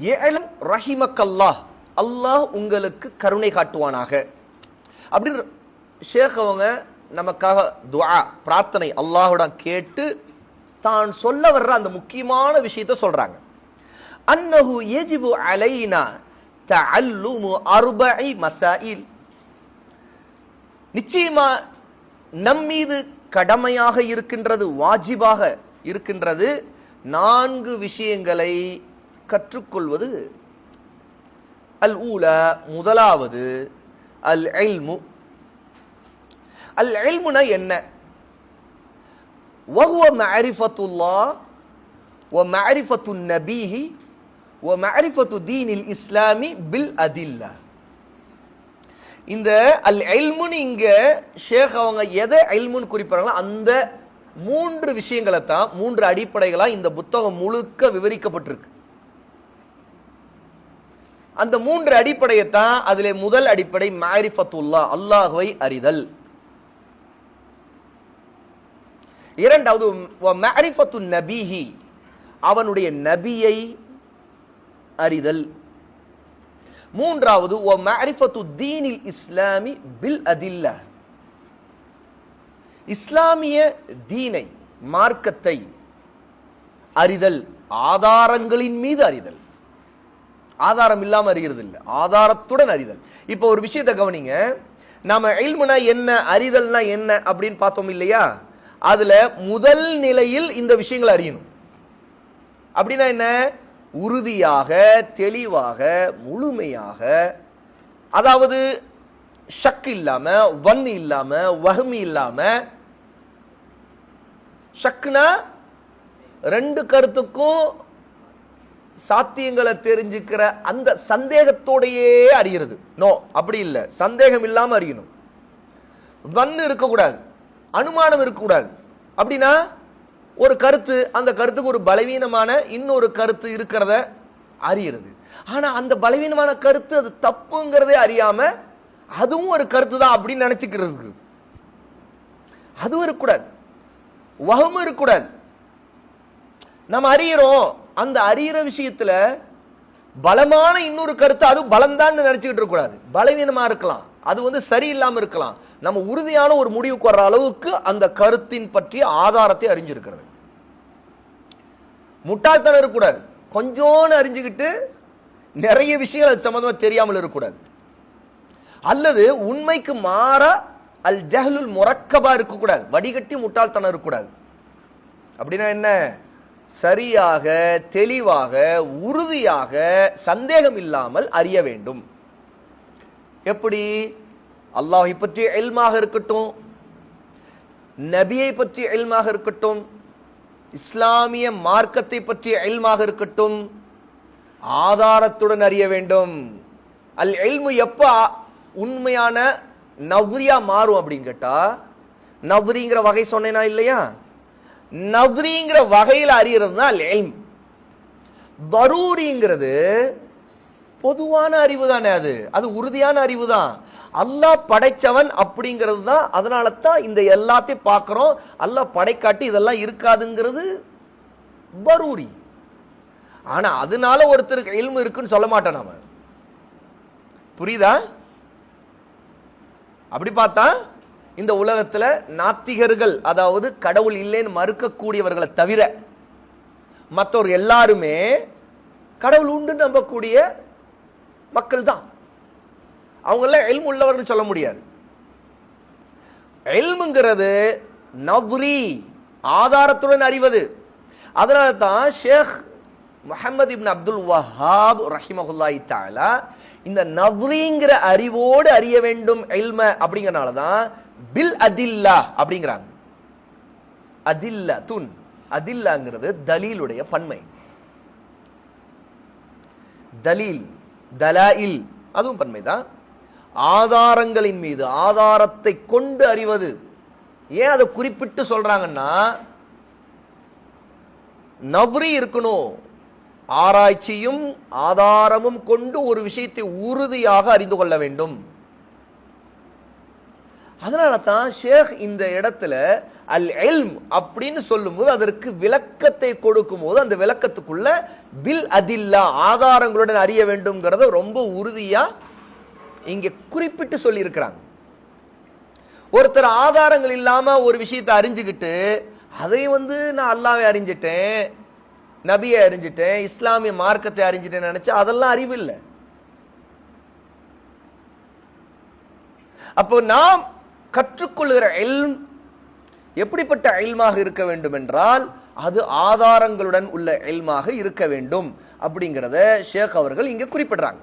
ஏலம் ரஹிமக்கல்லாஹ். அல்லாஹ் உங்களுக்கு கருணை காட்டுவானாக. அப்படின்னு ஷேக் அவங்க நமக்காக துவா பிரார்த்தனை அல்லாஹுடன் கேட்டு தான் சொல்ல வர்ற அந்த முக்கியமான விஷயத்தை சொல்றாங்க. அன்னஹு எஜிபு அலைனா தஅல்லுமு அர்பஇ மசாயில். நிச்சயமா நம்மீது கடமையாக இருக்கின்றது வாஜிபாக இருக்கின்றது நான்கு விஷயங்களை கற்றுக்கொள்வது. அல் ஊல முதலாவது. அல் எல்மு அல் எல்முனா என்ன? வஹுவ மரிஃபத்துல்லா ஒ மரிஃபத்து நபீஹி ஓ மரிஃபத்து தீனில் இஸ்லாமி பில் அதில்லா. இந்த அல் எல்முன்னு இங்கே ஷேக் அவங்க எதை எல்முன்னு குறிப்பிடறாங்களோ அந்த மூன்று விஷயங்களை தான் மூன்று அடிப்படைகளாக இந்த புத்தகம் முழுக்க விவரிக்கப்பட்டிருக்கு. அந்த மூன்று அடிப்படையை தான் அதிலே முதல் அடிப்படை மாரிஃபத்துல்லா அல்லாஹுவை அறிதல். இரண்டாவது மாரிஃபத்து நபிஹி அவனுடைய நபியை அறிதல். மூன்றாவது ஓ மாரிஃபத்து தீனில் இஸ்லாமி பில் அதில்ல. இஸ்லாமிய தீனை மார்க்கத்தை அறிதல் ஆதாரங்களின் மீது அறிதல். ஆதாரம் இல்லாமல் அறிகிறது இல்லை. ஆதாரத்துடன் அறிதல். இப்போ ஒரு விஷயத்தை கவனிங்க. நாம இல்முனா என்ன அறிதல்னா என்ன அப்படின்னு பார்த்தோம் இல்லையா? அதுல முதல் நிலையில் இந்த விஷயங்களை அறியணும். அப்படின்னா என்ன? உறுதியாக தெளிவாக முழுமையாக அதாவது ஷக் இல்லாம வன் இல்லாம வஹமி இல்லாம ஷக்னா ரெண்டு கருத்துக்கும் சாத்தியங்களை தெரிஞ்சுக்கிற அந்த சந்தேகத்தோடையே அறிகிறது. நோ அப்படி இல்லை. சந்தேகம் இல்லாம அறியணும். வன்னு இருக்கக்கூடாது. அனுமானம் இருக்கக்கூடாது. அப்படின்னா ஒரு கருத்து அந்த கருத்துக்கு ஒரு பலவீனமான இன்னொரு கருத்து இருக்கிறத அறியறது ஆனா அந்த பலவீனமான கருத்து அது தப்புங்கிறதே அறியாம அதுவும் ஒரு கருத்து தான் அப்படின்னு நினைச்சுக்கிறது. அதுவும் இருக்கக்கூடாது. வகமும் இருக்கக்கூடாது. நம்ம அறியறோம். அந்த அறியிற விஷயத்துல பலமான இன்னொரு கருத்து அது பலம்தான் நினைச்சுக்கிட்டு இருக்கக்கூடாது பலவீனமா இருக்கலாம். அது வந்து சரியில்லாம இருக்கலாம். நம்ம உறுதியான ஒரு முடிவுக்கு வர்ற அளவுக்கு அந்த கருத்தின் பற்றிய ஆதாரத்தை அறிஞ்சிருக்கிறது. முட்டாள்தனம் இருக்கக்கூடாது. கொஞ்சோன்னு அறிஞ்சுக்கிட்டு நிறைய விஷயங்கள் அது சம்பந்தமா தெரியாமல் இருக்கக்கூடாது. அல்லது உண்மைக்கு மாற அல் ஜஹலுல் முறக்கபா இருக்கக்கூடாது. வடிகட்டி முட்டாள்தனம் இருக்கக்கூடாது. அப்படின்னா என்ன? சரியாக தெளிவாக உறுதியாக சந்தேகம் இல்லாமல் அறிய வேண்டும். எப்படி? அல்லாஹை பற்றிய எல்மாக இருக்கட்டும் நபியை பற்றிய எல்மாக இருக்கட்டும் இஸ்லாமிய மார்க்கத்தை பற்றிய எல்மாக இருக்கட்டும் ஆதாரத்துடன் அறிய வேண்டும். அல் எல்மு எப்போ உண்மையான நவ்ரியா மாறும் அப்படின்னு கேட்டா நவ்ரிங்கிற வகை சொன்னேனா இல்லையா? நவ்ரிங்கிற வகையில் அறிகிறது தான் அல் எல்ம் தரூரிங்கிறது பொதுவான அறிவு தானே அது. அது உறுதியான அறிவு தான். அல்லாஹ் படைச்சவன் அப்படிங்கிறது தான் அதனால தான் இந்த எல்லாத்தையும் பார்க்குறோம். அல்லாஹ் படைக்காட்டி இதெல்லாம் இருக்காதுங்கிறது பரூரி ஆனால் அதனால ஒருத்தருக்கு எல்மு இருக்குன்னு சொல்ல மாட்டோம் நாம. புரியுதா? அப்படி பார்த்தா இந்த உலகத்துல நாத்திகர்கள் அதாவது கடவுள் இல்லைன்னு மறுக்கக்கூடியவர்களை தவிர மற்றவர் எல்லாருமே கடவுள் உண்டு நம்பக்கூடிய மக்கள் தான். அவங்கள எல்மு உள்ளவர்னு சொல்ல முடியாது. எல்முங்கிறது நவ்ரி ஆதாரத்துடன் அறிவது. அதனால தான் ஷேக் முஹம்மது இப்னு அப்துல் வஹாப் ரஹிமஹுல்லாஹி தாலா இந்த நவ்ரிங்கிற அறிவோடு அறிய வேண்டும் எல்ம அப்படிங்கிறனால தான் பில் அதில்லா அப்படிங்கிறாங்க. அதில்லா துன் அதில்லாங்கிறது தலீலுடைய பன்மை. தலீல் தலாயில் அதுவும் பன்மைதான். ஆதாரங்களின் மீது ஆதாரத்தை கொண்டு அறிவது. ஏன் அதை குறிப்பிட்டு சொல்றாங்கன்னா நவ்ரி இருக்கணும். ஆராய்ச்சியும் ஆதாரமும் கொண்டு ஒரு விஷயத்தை உறுதியாக அறிந்து கொள்ள வேண்டும். அதனால தான் ஷேக் இந்த இடத்துல அல் எல்ம் அப்படின்னு சொல்லும்போது அதற்கு விளக்கத்தை கொடுக்கும் போது அந்த விளக்கத்துக்குள்ள பில் அதில்லா ஆதாரங்களுடன் அறிய வேண்டும்ங்கிறத ரொம்ப உறுதியாக இங்கே குறிப்பிட்டு சொல்லியிருக்கிறாங்க. ஒருத்தர் ஆதாரங்கள் இல்லாமல் ஒரு விஷயத்தை அறிஞ்சுக்கிட்டு அதை வந்து நான் அல்லாவை அறிஞ்சிட்டேன் நபியை அறிஞ்சிட்டேன் இஸ்லாமிய மார்க்கத்தை அறிஞ்சிட்டேன்னு நினச்சா அதெல்லாம் அறிவு இல்லை அப்போ நாம் கற்றுக்கொள்கிற எல்ம் எப்படிப்பட்ட எல்மாக இருக்க வேண்டும் என்றால் அது ஆதாரங்களுடன் உள்ள எல்மாக இருக்க வேண்டும். அப்படிங்கிறத ஷேக் அவர்கள் இங்கே குறிப்பிடுறாங்க.